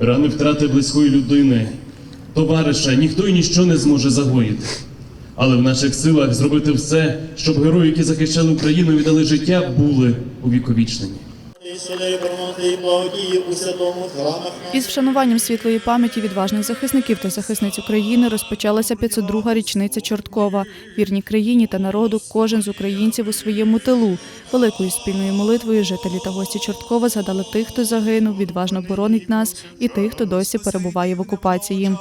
Рани втрати близької людини, товариша ніхто і ніщо не зможе загоїти. Але в наших силах зробити все, щоб герої, які захищали Україну, і віддали життя, були увіковічнені. Із вшануванням світлої пам'яті відважних захисників та захисниць України розпочалася 502-га річниця Чорткова. Вірні країні та народу кожен з українців у своєму тилу. Великою спільною молитвою жителі та гості Чорткова згадали тих, хто загинув, відважно боронить нас, і тих, хто досі перебуває в окупації.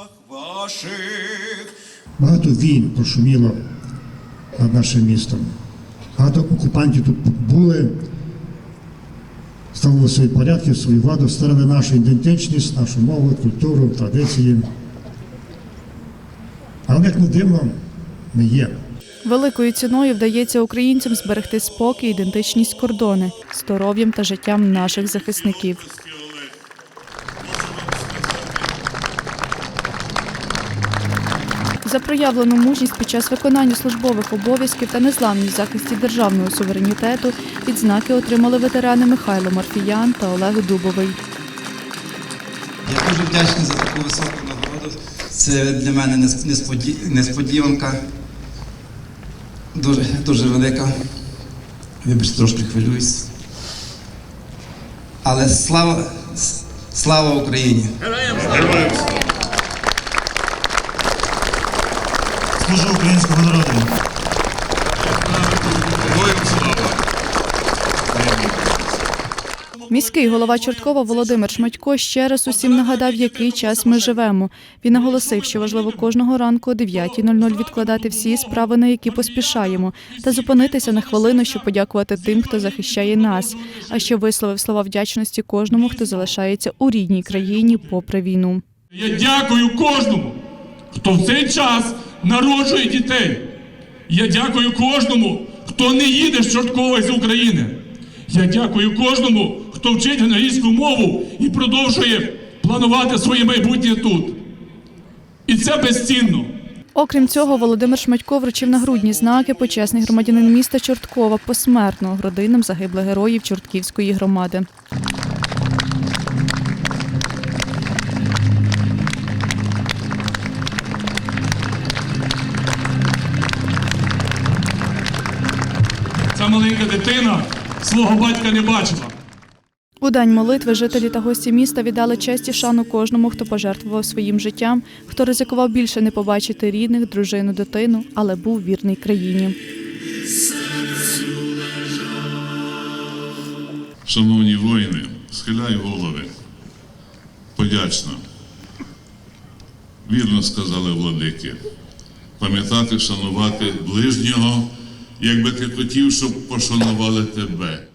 Багато війн прошуміло над нашим містом. Багато окупантів тут були, ставили свої порядки, свою владу, встановили нашу ідентичність, нашу мову, культуру, традиції. Але як не дивно, ми є. Великою ціною вдається українцям зберегти спокій, ідентичність кордони, здоров'ям та життям наших захисників. За проявлену мужність під час виконання службових обов'язків та незламність захисті державного суверенітету відзнаки отримали ветерани Михайло Марфіян та Олег Дубовий. Я дуже вдячний за таку високу нагороду. Це для мене несподіванка. Дуже, дуже велика. Вибачте, трошки хвилююсь. Але слава, слава Україні! Служу українському народу. Міський голова Чорткова Володимир Шматько ще раз усім нагадав, який час ми живемо. Він наголосив, що важливо кожного ранку о 9.00 відкладати всі справи, на які поспішаємо, та зупинитися на хвилину, щоб подякувати тим, хто захищає нас. А ще висловив слова вдячності кожному, хто залишається у рідній країні попри війну. Я дякую кожному, хто в цей час народжує дітей. Я дякую кожному, хто не їде з Чорткова з України. Я дякую кожному, хто вчить англійську мову і продовжує планувати своє майбутнє тут. І це безцінно. Окрім цього, Володимир Шматько вручив нагрудні знаки почесний громадянин міста Чорткова посмертно родинам загиблих героїв Чортківської громади. Маленька дитина свого батька не бачила. У день молитви жителі та гості міста віддали честь і шану кожному, хто пожертвував своїм життям, хто ризикував більше не побачити рідних, дружину, дитину, але був вірний країні. Шановні воїни, схиляю голови. Подячно. Вірно сказали владики. Пам'ятати, шанувати ближнього, якби ти хотів, щоб пошанували тебе.